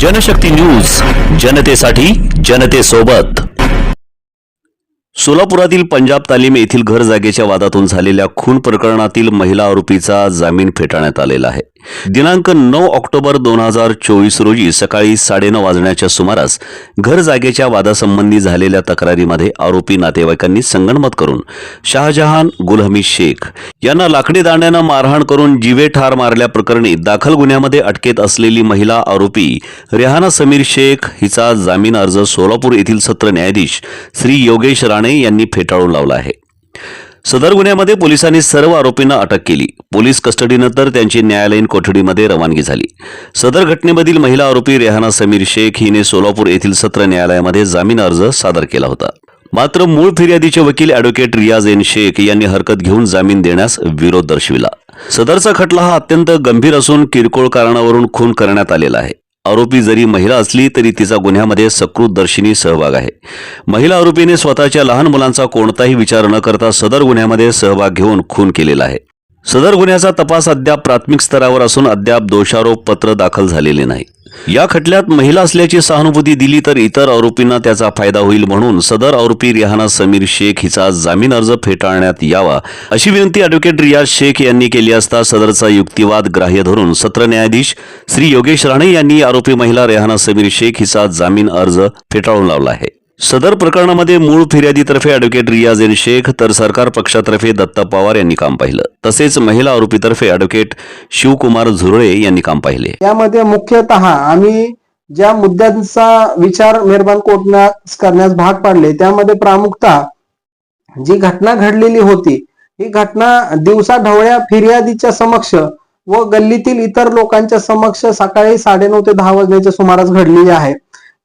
Janshakti news जनतेसाठी जनतेसोबत. सोलापुरातील पंजाब तालीम येथील घर जागेच्या वादातून झालेल्या खून प्रकरणातील महिला आरोपीचा जामीन फेटाळण्यात आलेला आहे. दिनांक नऊ ऑक्टोबर दोन हजार चोवीस रोजी सकाळी साडेनऊ वाजण्याच्या सुमारास घर जागेच्या वादासंबंधी झालेल्या तक्रारीमध्ये आरोपी नातेवाईकांनी संगणमत करून शहाजहान गुलहमी शेख यांना लाकडी दांड्यानं मारहाण करून जीवे ठार मारल्याप्रकरणी दाखल गुन्ह्यामध्ये अटकेत असलेली महिला आरोपी रेहाना समीर शेख हिचा जामीन अर्ज सोलापूर येथील सत्र न्यायाधीश श्री योगेश राणे यांनी फेटाळून लावला आहे. सदर गुन्ह्यामध्ये पोलिसांनी सर्व आरोपींना अटक केली. पोलीस कस्टडीनंतर त्यांची न्यायालयीन कोठडीमध्ये रवानगी झाली. सदर घटनेमधील महिला आरोपी रेहाना समीर शेख हिने सोलापूर येथील सत्र न्यायालयामध्ये जामीन अर्ज सादर केला होता. मात्र मूळ फिर्यादीचे वकील अॅडव्होकेट रियाज एन शेख यांनी हरकत घेऊन जामीन देण्यास विरोध दर्शविला. सदरचा खटला हा अत्यंत गंभीर असून किरकोळ कारणावरून खून करण्यात आलेला आहे. आरोपी जरी महिला असली तरी तिचा गुन्ह्यामध्ये सकृतदर्शिनी सहभाग आहे. महिला आरोपीने स्वतःच्या लहान मुलांचा कोणताही विचार न करता सदर गुन्ह्यामध्ये सहभाग घेऊन खून केलेला आहे. सदर गुन्ह्याचा तपास अद्याप प्राथमिक स्तरावर असून अद्याप दोषारोप पत्र दाखल झालेले नाही. या खटल्यात महिला असल्याची सहानुभूती दिली तर इतर आरोपींना त्याचा फायदा होईल म्हणून सदर आरोपी रिहाना समीर शेख हिचा जामीन अर्ज फेटाळण्यात यावा अशी विनंती अॅडव्होकेट रियाज शेख यांनी केली असता सदरचा युक्तिवाद ग्राह्य धरून सत्र न्यायाधीश श्री योगेश राणे यांनी आरोपी महिला रेहाना समीर शेख हिचा जामीन अर्ज फेटाळून लावला आहे. सदर प्रकरणामध्ये मूळ फिर्यादीतर्फे अॅडव्होकेट रियाज एन शेख तर सरकार पक्षातर्फे दत्ता पवार यांनी काम पाहिलं. तसेच महिला आरोपीतर्फे अॅडव्होकेट शिवकुमार झुरळे यांनी काम पाहिले. यामध्ये मुख्यतः आम्ही ज्या मुद्द्यांचा विचार मेहरबान कोर्टनास करण्यास भाग पाडले त्यामध्ये प्रामुखता जी घटना घडलेली होती ही घटना दिवसा ढवळ्या फिर्यादीच्या समक्ष व गल्लीतील इतर लोकांच्या समक्ष सकाळी साडेनऊ ते दहा वाजण्याच्या सुमारास घडलेली आहे.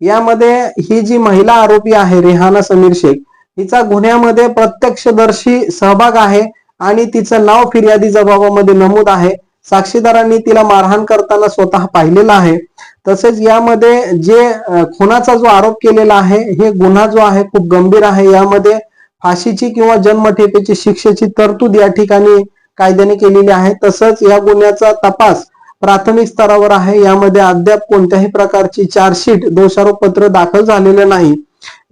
यामध्ये ही जी महिला आरोपी आहे रेहाना समीर शेख हिचा गुन्ह्यामध्ये प्रत्यक्षदर्शी सहभाग आहे आणि तिचं नाव फिर्यादी जबाबामध्ये नमूद आहे. साक्षीदारांनी तिला मारहाण करताना स्वतः पाहिलेला आहे. तसेच यामध्ये जे खुनाचा जो आरोप केलेला आहे हे गुन्हा जो आहे खूप गंभीर आहे. यामध्ये फाशीची किंवा जन्मठेपेची शिक्षेची तरतूद या ठिकाणी कायद्याने केलेली आहे. तसंच या गुन्ह्याचा तपास प्राथमिक स्तरावर आहे. यामध्ये अद्याप कोणत्याही प्रकारची चार्जशीट दोषारोप पत्र दाखल झालेले नाही.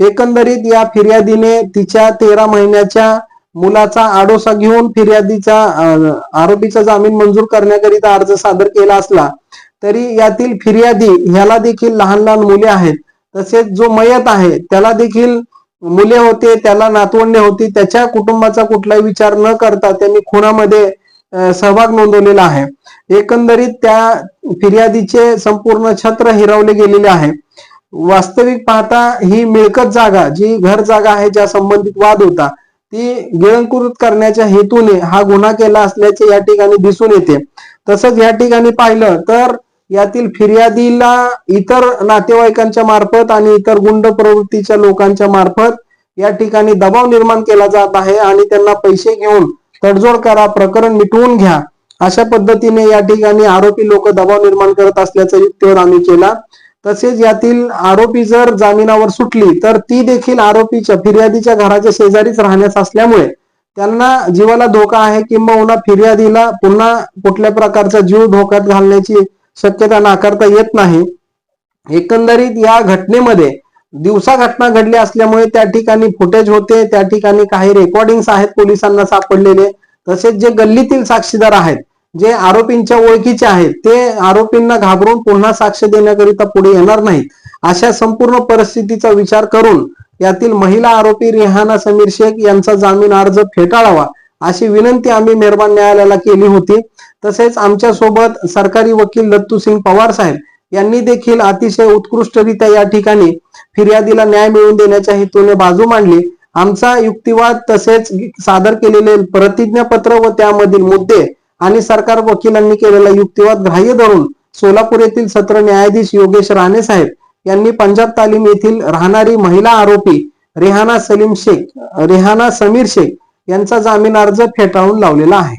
एकंदरीत या फिर्यादीने तिच्या तेरा महिन्याच्या मुलाचा आडोसा घेऊन फिर्यादीचा आरोपीचा जामीन मंजूर करण्याकरिता अर्ज सादर केला असला तरी यातील फिर्यादी ह्याला देखील लहान लहान मुले आहेत. तसेच जो मयत आहे त्याला देखील मुले होते त्याला नातवंडे होती त्याच्या कुटुंबाचा कुठलाही विचार न करता त्यांनी खुनामध्ये सहभाग नोंदवलेला आहे. एकंदरीत त्या फिर्यादीचे संपूर्ण छत्र हिरावले गेलेले आहे. वास्तविक पाहता ही मिळकत जागा जी घर जागा आहे ज्या संबंधित वाद होता ती गिळंकृत करण्याच्या हेतूने हा गुन्हा केला असल्याचे या ठिकाणी दिसून येते. तसंच या ठिकाणी पाहिलं तर यातील फिर्यादीला इतर नातेवाईकांच्या मार्फत आणि इतर गुंड प्रवृत्तीच्या लोकांच्या मार्फत या ठिकाणी दबाव निर्माण केला जात आहे आणि त्यांना पैसे घेऊन तडजोड करा प्रकरण मिटवून घ्या. अशा पद्धतीने या ठिकाणी आरोपी लोक दबाव निर्माण करत असल्याचा युक्तीवर आम्ही केला. तसेच यातील आरोपी जर जामिनावर सुटली तर ती देखील आरोपीच्या फिर्यादीच्या घराच्या शेजारीच राहण्यास असल्यामुळे त्यांना जीवाला धोका आहे किंबहुना फिर्यादीला पुन्हा कुठल्या प्रकारचा जीव धोक्यात घालण्याची शक्यता नाकारता येत नाही. एकंदरीत या घटनेमध्ये दिवसा घटना घडली असल्यामुळे त्या ठिकाणी फुटेज होते त्या ठिकाणी काही रेकॉर्डिंग्स आहेत पोलिसांना सापडलेले. तसेच जे गल्लीतील साक्षीदार आहेत जे आरोपींच्या ओळखीचे आहेत ते आरोपींना घाबरून पुन्हा साक्ष देण्याकरिता पुढे येणार नाहीत. अशा संपूर्ण परिस्थितीचा विचार करून यातील महिला आरोपी रेहाना समीर शेख यांचा जामीन अर्ज फेटाळावा अशी विनंती आम्ही मेहरबान न्यायालयाला केली होती. तसेच आमच्यासोबत सरकारी वकील दत्तू सिंग पवार साहेब यांनी देखील अतिशय उत्कृष्टरित्या या ठिकाणी फिर्यादीला न्याय मिळवून देण्याच्या हेतूने बाजू मांडली. आमचा युक्तिवाद तसेच सादर केलेले प्रतिज्ञापत्र व त्यामधील मुद्दे आणि सरकार वकिलांनी केलेला युक्तिवाद ग्राह्य धरून सोलापूर येथील सत्र न्यायाधीश योगेश राणे साहेब यांनी पंजाब तालीम येथील राहणारी महिला आरोपी रेहाना सलीम शेख रेहाना समीर शेख यांचा जामीन अर्ज फेटाळून लावलेला आहे.